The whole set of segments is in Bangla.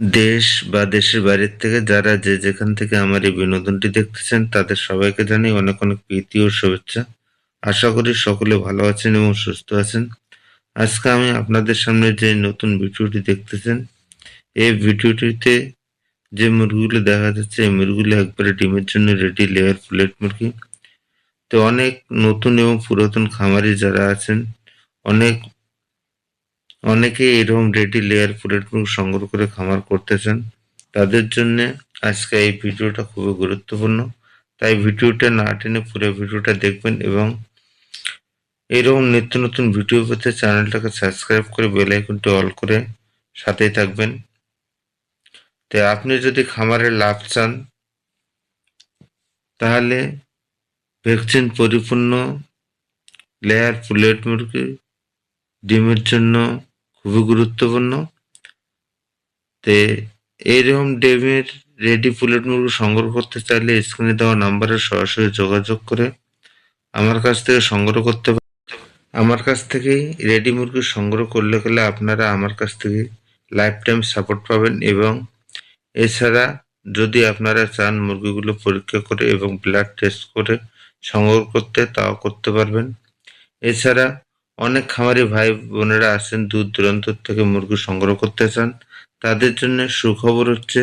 দেশ বা দেশের বাইরের থেকে যারা যে যেখান থেকে আমার এই বিনোদনটি দেখতেছেন, তাদের সবাইকে জানাই অনেক অনেক প্রীতি ও শুভেচ্ছা। আশা করি সকলে ভালো আছেন এবং সুস্থ আছেন। আজকে আমি আপনাদের সামনে যে নতুন ভিডিওটি দেখতেছেন, এই ভিডিওটিতে যে মুরগিগুলো দেখা যাচ্ছে, এই মুরগিগুলো একবারে ডিমের জন্য রেডি লেয়ার প্লেট মুরগি। তো অনেক নতুন এবং পুরাতন খামারি যারা আছেন, অনেক অনেকে এরকম রেডি লেয়ার প্লেট সংগ্রহ করে খামার করতেছেন। তাদের জন্য আজকে এই ভিডিওটা খুবই গুরুত্বপূর্ণ। তাই ভিডিওটা না টেনে পুরো ভিডিওটা দেখবেন এবং এরকম নিত্য নতুন ভিডিও পেতে চ্যানেলটাকে সাবস্ক্রাইব করে বেল আইকনটি অল করে সাথেই থাকবেন। তো আপনি যদি খামারে লাভ চান, তাহলে ভ্যাকসিন পরিপূর্ণ লেয়ার প্লেট মুরগি ডিমের জন্য খুবই গুরুত্বপূর্ণ। তে এইরকম ডিমের রেডি প্লেট মুরগি সংগ্রহ করতে চাইলে স্ক্রিনে দেওয়া নাম্বারে সরাসরি যোগাযোগ করে আমার কাছ থেকে সংগ্রহ করতে আমার কাছ থেকেই রেডি মুরগি সংগ্রহ করলে গেলে আপনারা আমার কাছ থেকে লাইফ টাইম সাপোর্ট পাবেন এবং এছাড়া যদি আপনারা চান মুরগিগুলো পরীক্ষা করে এবং ব্লাড টেস্ট করে সংগ্রহ করতে, তাও করতে পারবেন। এছাড়া অনেক খামারি ভাই বোনেরা আছেন দূর দূরান্ত থেকে মুরগি সংগ্রহ করতে চান। তাদের জন্য সুখবর হচ্ছে,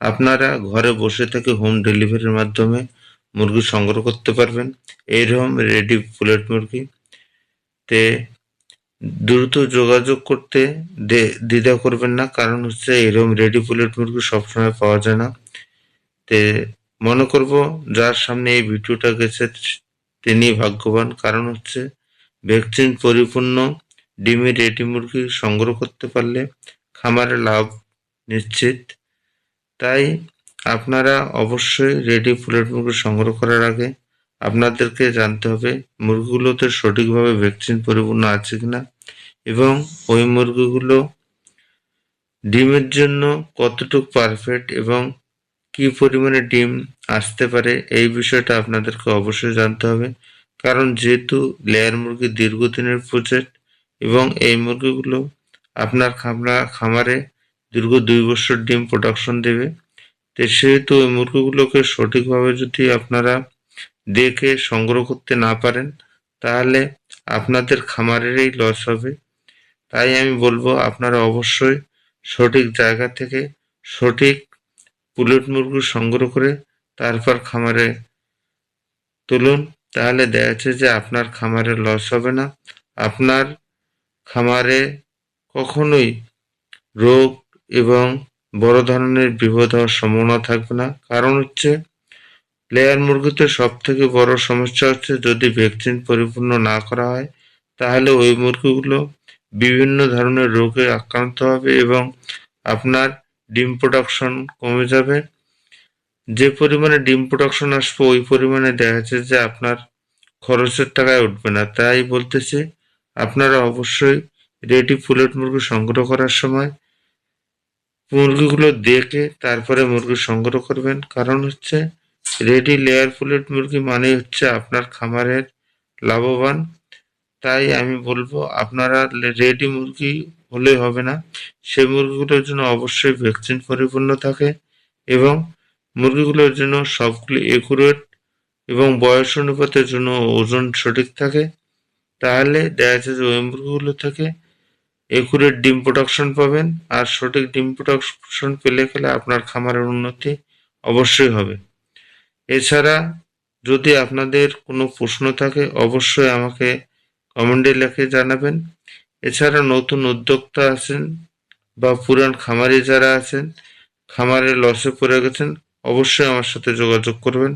আপনারা ঘরে বসে থেকে হোম ডেলিভারির মাধ্যমে মুরগি সংগ্রহ করতে পারবেন। এইরকম রেডি প্লেট মুরগি। তে দ্রুত যোগাযোগ করতে দ্বিধা করবেন না, কারণ হচ্ছে এরকম রেডি প্লেট মুরগি সবসময় পাওয়া যায় না। তে মনে করব, যার সামনে এই ভিডিওটা গেছে, তিনি ভাগ্যবান। কারণ হচ্ছে ভ্যাকসিন পরিপূর্ণ ডিমি রেডি মুরগি সংগ্রহ করতে পারলে খামারে লাভ নিশ্চিত। তাই আপনারা অবশ্যই রেডি প্লেট মুরগি সংগ্রহ করার আগে আপনাদেরকে জানতে হবে মুরগিগুলোতে সঠিকভাবে ভ্যাকসিন পরিপূর্ণ আছে কিনা এবং ওই মুরগিগুলো ডিমের জন্য কতটুকু পারফেক্ট এবং কি পরিমাণে ডিম আসতে পারে, এই বিষয়টা আপনাদেরকে অবশ্যই জানতে হবে। কারণ যেহেতু লেয়ার মুরগি দীর্ঘদিনের প্রজেক্ট এবং এই মুরগিগুলো আপনার খামরা খামারে দীর্ঘ দুই বছর ডিম প্রোডাকশন দেবে, তো সেহেতু ওই মুরগিগুলোকে সঠিকভাবে যদি আপনারা দেখে সংগ্রহ করতে না পারেন, তাহলে আপনাদের খামারেরই লস হবে। তাই আমি বলব আপনারা অবশ্যই সঠিক জায়গা থেকে সঠিক পুলেট মুরগি সংগ্রহ করে তারপর খামারে তুলুন। তাহলে দেখা যাচ্ছে যে আপনার খামারে লস হবে না। আপনার খামারে কখনোই রোগ এবং বড় ধরনের বিপদ হওয়ার সম্ভাবনা থাকবে না। কারণ হচ্ছে লেয়ার মুরগিতে সব থেকে বড় সমস্যা হচ্ছে যদি ভ্যাকসিন পরিপূর্ণ না করা হয়, তাহলে ওই মুরগিগুলো বিভিন্ন ধরনের রোগে আক্রান্ত হবে এবং আপনার ডিম প্রোডাকশন কমে যাবে। যে পরিমাণে ডিম প্রোডাকশন আসবে, ওই পরিমাণে দেখা যাচ্ছে যে আপনার খরচের টাকায় উঠবে না। তাই বলতেছি, আপনারা অবশ্যই রেডি ফুলেট মুরগি সংগ্রহ করার সময় মুরগিগুলো দেখে তারপরে মুরগি সংগ্রহ করবেন। কারণ হচ্ছে রেডি লেয়ার ফুলেট মুরগি মানে হচ্ছে আপনার খামারের লাভবান। তাই আমি বলব, আপনারা রেডি মুরগি হলে হবে না। সেই মুরগিগুলোর জন্য অবশ্যই ভ্যাকসিন পরিপূর্ণ থাকে এবং মুরগিগুলোর জন্য সবগুলি একুরেট এবং বয়স অনুপাতের জন্য ওজন সঠিক থাকে, তাহলে দেখা যাচ্ছে যে ওই মুরগিগুলো থেকে একুরেট ডিম প্রোডাকশন পাবেন আর সঠিক ডিম প্রোডাকশন পেলে গেলে আপনার খামারের উন্নতি অবশ্যই হবে। এছাড়া যদি আপনাদের কোনো প্রশ্ন থাকে, অবশ্যই আমাকে কমেন্টে লিখে জানাবেন। এছাড়া নতুন উদ্যোক্তা আছেন বা পুরান খামারি যারা আছেন খামারে লসে পড়ে গেছেন অবশ্যই আমার সাথে যোগাযোগ করবেন।